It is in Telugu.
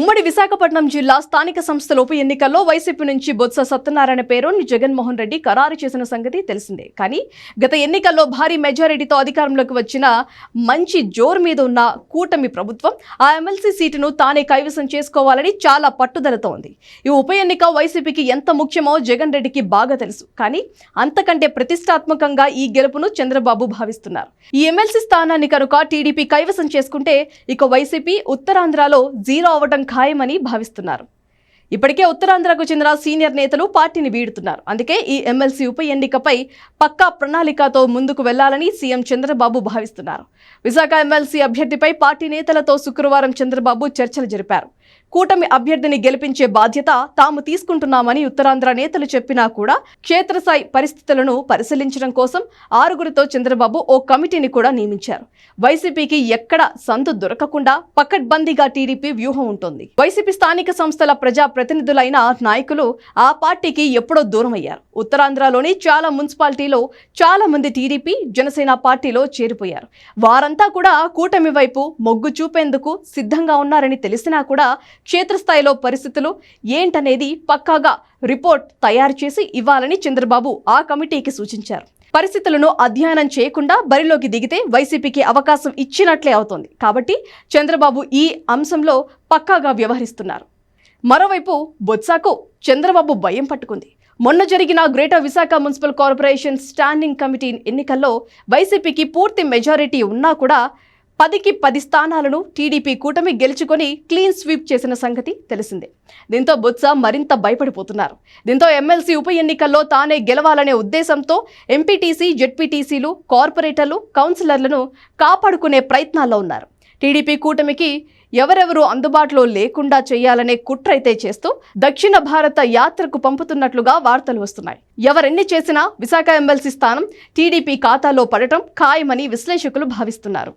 ఉమ్మడి విశాఖపట్నం జిల్లా స్థానిక సంస్థల ఉప ఎన్నికల్లో వైసీపీ నుంచి బొత్స సత్యనారాయణ పేరుని జగన్మోహన్ రెడ్డి ఖరారు చేసిన సంగతి తెలిసిందే. కానీ గత ఎన్నికల్లో భారీ మెజారిటీతో అధికారంలోకి వచ్చిన మంచి జోరు మీద ఉన్న కూటమి ప్రభుత్వం ఆ ఎమ్మెల్సీ సీటును తానే కైవసం చేసుకోవాలని చాలా పట్టుదలతో ఉంది ఈ ఉప ఎన్నిక వైసీపీకి ఎంత ముఖ్యమో జగన్ రెడ్డికి బాగా తెలుసు. కానీ అంతకంటే ప్రతిష్టాత్మకంగా ఈ గెలుపును చంద్రబాబు భావిస్తున్నారు. ఈ ఎమ్మెల్సీ స్థానాన్ని కనుక టీడీపీ కైవసం చేసుకుంటే ఇక వైసీపీ ఉత్తరాంధ్రలో జీరో అవడం ఖాయమని భావిస్తున్నారు. ఇప్పటికే ఉత్తరాంధ్రకు చెందిన సీనియర్ నేతలు పార్టీని వీడుతున్నారు. అందుకే ఈ ఎమ్మెల్సీ ఉప ఎన్నికపై పక్కా ప్రణాళికతో ముందుకు వెళ్ళాలని సీఎం చంద్రబాబు భావిస్తున్నారు. విశాఖ ఎమ్మెల్సీ అభ్యర్థిపై పార్టీ నేతలతో శుక్రవారం చంద్రబాబు చర్చలు జరిపారు. కూటమి అభ్యర్థిని గెలిపించే బాధ్యత తాము తీసుకుంటున్నామని ఉత్తరాంధ్ర నేతలు చెప్పినా కూడా క్షేత్రస్థాయి పరిస్థితులను పరిశీలించడం కోసం ఆరుగురితో చంద్రబాబు ఓ కమిటీని కూడా నియమించారు. వైసీపీకి ఎక్కడ సందు దొరకకుండా పకడ్బందీగా టీడీపీ వ్యూహం ఉంటుంది. వైసీపీ స్థానిక సంస్థల ప్రజా ప్రతినిధులైన నాయకులు ఆ పార్టీకి ఎప్పుడో దూరం అయ్యారు. ఉత్తరాంధ్రలోని చాలా మున్సిపాలిటీలో చాలా మంది టీడీపీ జనసేన పార్టీలో చేరిపోయారు. వారంతా కూడా కూటమి వైపు మొగ్గు చూపేందుకు సిద్ధంగా ఉన్నారని తెలిసినా కూడా క్షేత్రస్థాయిలో పరిస్థితులు ఏంటనేది పక్కాగా రిపోర్ట్ తయారు చేసి ఇవ్వాలని చంద్రబాబు ఆ కమిటీకి సూచించారు. పరిస్థితులను అధ్యయనం చేయకుండా బరిలోకి దిగితే వైసీపీకి అవకాశం ఇచ్చినట్లే అవుతోంది. కాబట్టి చంద్రబాబు ఈ అంశంలో పక్కాగా వ్యవహరిస్తున్నారు. మరోవైపు బొత్సాకు చంద్రబాబు భయం పట్టుకుంది. మొన్న జరిగిన greater Visakha municipal corporation standing committee ఎన్నికల్లో వైసీపీకి పూర్తి మెజారిటీ ఉన్నా కూడా పదికి పది స్థానాలను టీడీపీ కూటమి గెలుచుకొని క్లీన్ స్వీప్ చేసిన సంగతి తెలిసిందే. దీంతో బొత్స మరింత భయపడిపోతున్నారు. దీంతో ఎమ్మెల్సీ ఉప ఎన్నికల్లో తానే గెలవాలనే ఉద్దేశంతో ఎంపీటీసీ జెడ్పీటీసీలు కార్పొరేటర్లు కౌన్సిలర్లను కాపాడుకునే ప్రయత్నాల్లో ఉన్నారు. టీడీపీ కూటమికి ఎవరెవరు అందుబాటులో లేకుండా చేయాలనే కుట్రైతే చేస్తూ దక్షిణ భారత యాత్రకు పంపుతున్నట్లుగా వార్తలు వస్తున్నాయి. ఎవరెన్ని చేసినా విశాఖ ఎమ్మెల్సీ స్థానం టీడీపీ ఖాతాలో పడటం ఖాయమని విశ్లేషకులు భావిస్తున్నారు.